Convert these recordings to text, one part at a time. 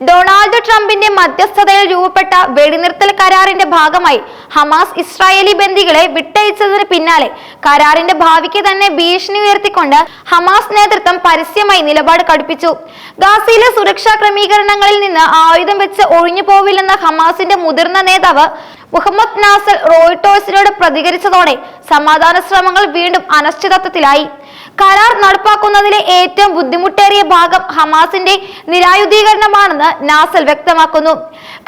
Donald ട്രംപിന്റെ മധ്യസ്ഥതയിൽ രൂപപ്പെട്ട വെടിനിർത്തൽ കരാറിന്റെ ഭാഗമായി ഹമാസ് ഇസ്രായേലി ബന്ദികളെ വിട്ടയച്ചതിന് പിന്നാലെ കരാറിന്റെ ഭാവിക്ക് തന്നെ ഭീഷണി ഉയർത്തിക്കൊണ്ട് ഹമാസ് നേതൃത്വം പരസ്യമായി നിലപാട് കടുപ്പിച്ചു. ഗാസയിലെ സുരക്ഷാ ക്രമീകരണങ്ങളിൽ നിന്ന് ആയുധം വെച്ച് ഒഴിഞ്ഞു പോവില്ലെന്ന ഹമാസിന്റെ മുതിർന്ന നേതാവ് മുഹമ്മദ് നാസൽ റോയിട്ടോഴ്സിനോട് പ്രതികരിച്ചതോടെ സമാധാന ശ്രമങ്ങൾ വീണ്ടും അനിശ്ചിതത്വത്തിലായി. കരാർ നടപ്പാക്കുന്നതിലെ ഏറ്റവും ബുദ്ധിമുട്ടേറിയ ഭാഗം ഹമാസിന്റെ നിരായുധീകരണമാണെന്ന് നാസൽ വ്യക്തമാക്കുന്നു.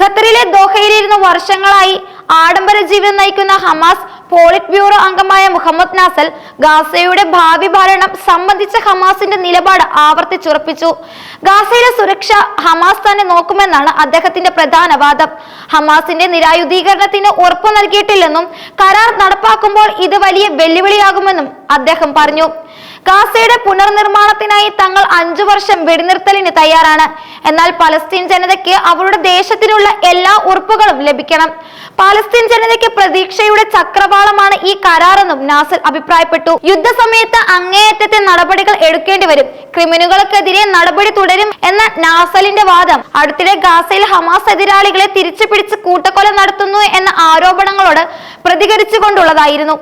ഖത്തറിലെ ദോഹയിലിരുന്ന് വർഷങ്ങളായി ആഡംബര ജീവിതം നയിക്കുന്ന ഹമാസ് പോളിറ്റ് ബ്യൂറോ അംഗമായ മുഹമ്മദ് നാസൽ ഗാസയുടെ ഭാവി ഭരണം സംബന്ധിച്ച ഹമാസിന്റെ നിലപാട് ആവർത്തിച്ചുറപ്പിച്ചു. ഗാസയിലെ സുരക്ഷ ഹമാസ് തന്നെ നോക്കുമെന്നാണ് അദ്ദേഹത്തിന്റെ പ്രധാന വാദം. ഹമാസിന്റെ നിരായുധീകരണത്തിന് ഉറപ്പു നൽകിയിട്ടില്ലെന്നും കരാർ നടപ്പാക്കുമ്പോൾ ഇത് വലിയ വെല്ലുവിളിയാകുമെന്നും അദ്ദേഹം പറഞ്ഞു. ഗാസയുടെ പുനർനിർമ്മാണത്തിനായി തങ്ങൾ അഞ്ചു വർഷം വെടിനിർത്തലിന് തയ്യാറാണ്. എന്നാൽ പലസ്തീൻ ജനതയ്ക്ക് അവരുടെ ദേശത്തിനുള്ള എല്ലാ ഉറപ്പുകളും ലഭിക്കണം. പാലസ്തീൻ ജനതയ്ക്ക് പ്രതീക്ഷയുടെ ചക്രവാളമാണ് ഈ കരാറെന്നും നാസൽ അഭിപ്രായപ്പെട്ടു. യുദ്ധസമയത്ത് അങ്ങേയറ്റത്തെ നടപടികൾ എടുക്കേണ്ടി വരും. ക്രിമിനലുകൾക്കെതിരെ നടപടി തുടരും എന്ന നാസലിന്റെ വാദം അടുത്തിടെ ഗാസയിൽ ഹമാസ് എതിരാളികളെ തിരിച്ചു പിടിച്ച് കൂട്ടക്കൊല നടത്തുന്നു എന്ന ആരോപണങ്ങളോട് പ്രതികരിച്ചുകൊണ്ടുള്ളതായിരുന്നു.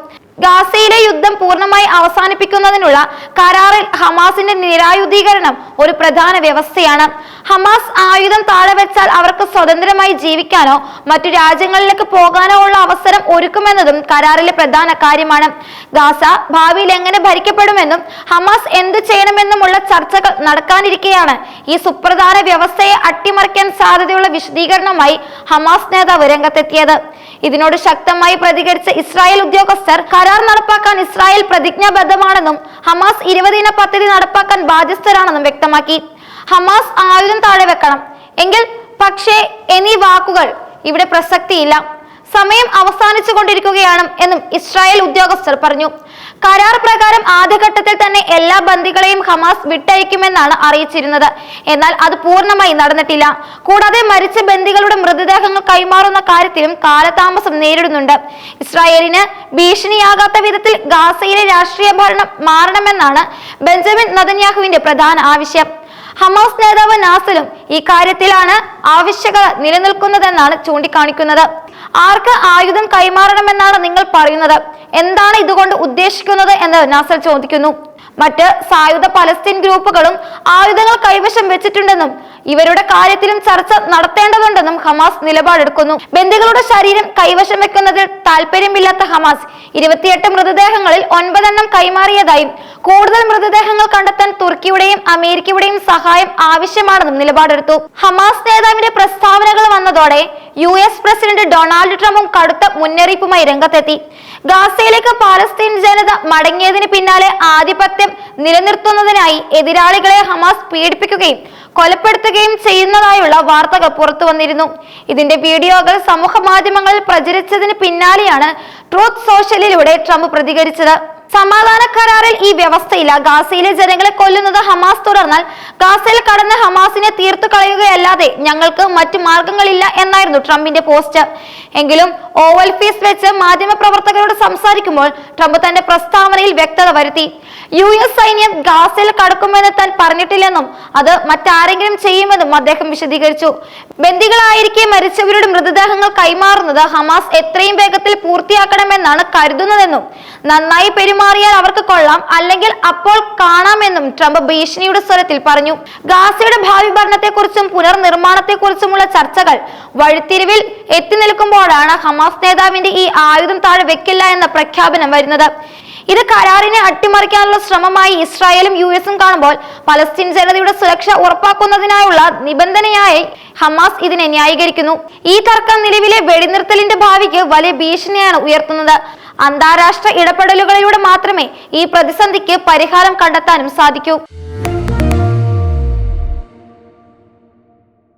ഗാസയിലെ യുദ്ധം പൂർണമായി അവസാനിപ്പിക്കുന്നതിനുള്ള കരാറിൽ ഹമാസിന്റെ നിരായുധീകരണം ഒരു പ്രധാന വ്യവസ്ഥയാണ്. ഹമാസ് ആയുധം താഴെ വെച്ചാൽ അവർക്ക് സ്വതന്ത്രമായി ജീവിക്കാനോ മറ്റു രാജ്യങ്ങളിലേക്ക് പോകാനോ ഉള്ള അവസരം ഒരുക്കുമെന്നതും കരാറിലെ പ്രധാന കാര്യമാണ്. ഗാസ ഭാവിയിൽ എങ്ങനെ ഭരിക്കപ്പെടുമെന്നും ഹമാസ് എന്ത് ചെയ്യണമെന്നുമുള്ള ചർച്ചകൾ നടക്കാനിരിക്കെയാണ് ഈ സുപ്രധാന വ്യവസ്ഥയെ അട്ടിമറിക്കാൻ സാധ്യതയുള്ള വിശദീകരണമായി ഹമാസ് നേതാവ് രംഗത്തെത്തിയത്. ഇതിനോട് ശക്തമായി പ്രതികരിച്ച ഇസ്രായേൽ ഉദ്യോഗസ്ഥർ കരാർ നടപ്പാക്കാൻ ഇസ്രായേൽ പ്രതിജ്ഞാബദ്ധമാണെന്നും ഹമാസ് ഇരുപതിന പദ്ധതി നടപ്പാക്കാൻ ബാധ്യസ്ഥരാണെന്നും വ്യക്തമാക്കി. ഹമാസ് ആയുധം താഴെ വെക്കണം. എങ്കിൽ പക്ഷേ എന്നീ വാക്കുകൾ ഇവിടെ പ്രസക്തിയില്ല. സമയം അവസാനിച്ചു കൊണ്ടിരിക്കുകയാണ് എന്നും ഇസ്രായേൽ ഉദ്യോഗസ്ഥർ പറഞ്ഞു. കരാർ പ്രകാരം ആദ്യഘട്ടത്തിൽ തന്നെ എല്ലാ ബന്ദികളെയും ഹമാസ് വിട്ടയക്കുമെന്നാണ് അറിയിച്ചിരുന്നത്. എന്നാൽ അത് പൂർണമായി നടന്നിട്ടില്ല. കൂടാതെ മരിച്ച ബന്ദികളുടെ മൃതദേഹങ്ങൾ കൈമാറുന്ന കാര്യത്തിലും കാലതാമസം നേരിടുന്നുണ്ട്. ഇസ്രായേലിന് ഭീഷണിയാകാത്ത വിധത്തിൽ ഗാസയിലെ രാഷ്ട്രീയ ഭരണം മാറണമെന്നാണ് ബെഞ്ചമിൻ നദന്യാഹുവിന്റെ പ്രധാന ആവശ്യം. ഹമാസ് നേതാവ് നാസലും ഈ കാര്യത്തിലാണ് ആവശ്യകത നിലനിൽക്കുന്നതെന്നാണ് ചൂണ്ടിക്കാണിക്കുന്നത്. ആർക്ക് ആയുധം കൈമാറണമെന്നാണ് നിങ്ങൾ പറയുന്നത്? എന്താണ് ഇതുകൊണ്ട് ഉദ്ദേശിക്കുന്നത് എന്ന് നാസർ ചോദിക്കുന്നു. മറ്റ് സായുധ പലസ്തീൻ ഗ്രൂപ്പുകളും ആയുധങ്ങൾ കൈവശം വെച്ചിട്ടുണ്ടെന്നും ഇവരുടെ കാര്യത്തിലും ചർച്ച നടത്തേണ്ടതുണ്ടെന്നും ഹമാസ് നിലപാടെടുക്കുന്നു. ബന്ദികളുടെ ശരീരം കൈവശം വെക്കുന്നതിൽ താല്പര്യമില്ലാത്ത ഹമാസ് ഇരുപത്തിയെട്ട് മൃതദേഹങ്ങളിൽ ഒൻപതെണ്ണം കൈമാറിയതായും കൂടുതൽ മൃതദേഹങ്ങൾ കണ്ടെത്താൻ തുർക്കിയുടെയും അമേരിക്കയുടെയും സഹായം ആവശ്യമാണെന്നും നിലപാടെടുത്തു. ഹമാസ് നേതാവിന്റെ പ്രസ്താവനകൾ വന്നതോടെ യു എസ് പ്രസിഡന്റ് ഡൊണാൾഡ് ട്രംപും കടുത്ത മുന്നറിയിപ്പുമായി രംഗത്തെത്തി. ഗാസയിലേക്ക് പാലസ്തീൻ ജനത മടങ്ങിയതിന് പിന്നാലെ ആധിപത്യം നിലനിർത്തുന്നതിനായി എതിരാളികളെ ഹമാസ് പീഡിപ്പിക്കുകയും കൊലപ്പെടുത്തുകയും ചെയ്യുന്നതായുള്ള വാർത്തകൾ പുറത്തു വന്നിരുന്നു. ഇതിന്റെ വീഡിയോകൾ സമൂഹ മാധ്യമങ്ങളിൽ പ്രചരിച്ചതിന് പിന്നാലെയാണ് ട്രൂത്ത് സോഷ്യലിലൂടെ ട്രംപ് പ്രതികരിച്ചത്. സമാധാന കരാറിൽ ഈ വ്യവസ്ഥയില്ല. ഗാസയിലെ ജനങ്ങളെ കൊല്ലുന്നത് ഹമാസ് തുടർന്നാൽ ഗാസയിൽ കടന്ന് ഹമാസിനെ തീർത്തു കളയുകയല്ലാതെ ഞങ്ങൾക്ക് മറ്റു മാർഗങ്ങളില്ല എന്നായിരുന്നു ട്രംപിന്റെ പോസ്റ്റ് എങ്കിലും ഓവൽ ഫീസ് വെച്ച് മാധ്യമപ്രവർത്തകരോട് സംസാരിക്കുമ്പോൾ ട്രംപ് തന്റെ പ്രസ്താവനയിൽ വ്യക്തത വരുത്തി. യു എസ് സൈന്യം ഗാസയിൽ കടക്കുമെന്ന് താൻ പറഞ്ഞിട്ടില്ലെന്നും അത് മറ്റാരെങ്കിലും ചെയ്യുമെന്നും അദ്ദേഹം വിശദീകരിച്ചു. ബന്ദികളായിരിക്കെ മരിച്ചവരുടെ മൃതദേഹങ്ങൾ കൈമാറുന്നത് ഹമാസ് എത്രയും വേഗത്തിൽ പൂർത്തിയാക്കണമെന്നാണ് കരുതുന്നതെന്നും നന്നായി പെരുമാറിയാൽ അവർക്ക് കൊള്ളാം. അല്ലെങ്കിൽ അപ്പോൾ കാണാമെന്നും ട്രംപ് ഭീഷണിയുടെ സ്വരത്തിൽ പറഞ്ഞു. ഗാസയുടെ ഭാവി ഭരണത്തെക്കുറിച്ചും പുനർനിർമ്മാണത്തെക്കുറിച്ചുമുള്ള ചർച്ചകൾ വഴിത്തിരിവിൽ എത്തി നിൽക്കുമ്പോഴാണ് ഹമാസ് നേതാവിന്റെ ഈ ആയുധം താഴെ വെക്കില്ല എന്ന പ്രഖ്യാപനം വരുന്നത്. ഇത് കരാറിനെ അട്ടിമറിക്കാനുള്ള ശ്രമമായി ഇസ്രായേലും യു എസും കാണുമ്പോൾ പലസ്തീൻ ജനതയുടെ സുരക്ഷ ഉറപ്പാക്കുന്നതിനായുള്ള നിബന്ധനയായി ഹമാസ് ഇതിനെ ന്യായീകരിക്കുന്നു. ഈ തർക്കം നിലവിലെ വെടിനിർത്തലിന്റെ ഭാവിക്ക് വലിയ ഭീഷണിയാണ് ഉയർത്തുന്നത്. അന്താരാഷ്ട്ര ഇടപെടലുകളിലൂടെ മാത്രമേ ഈ പ്രതിസന്ധിക്ക് പരിഹാരം കണ്ടെത്താനും സാധിക്കൂ.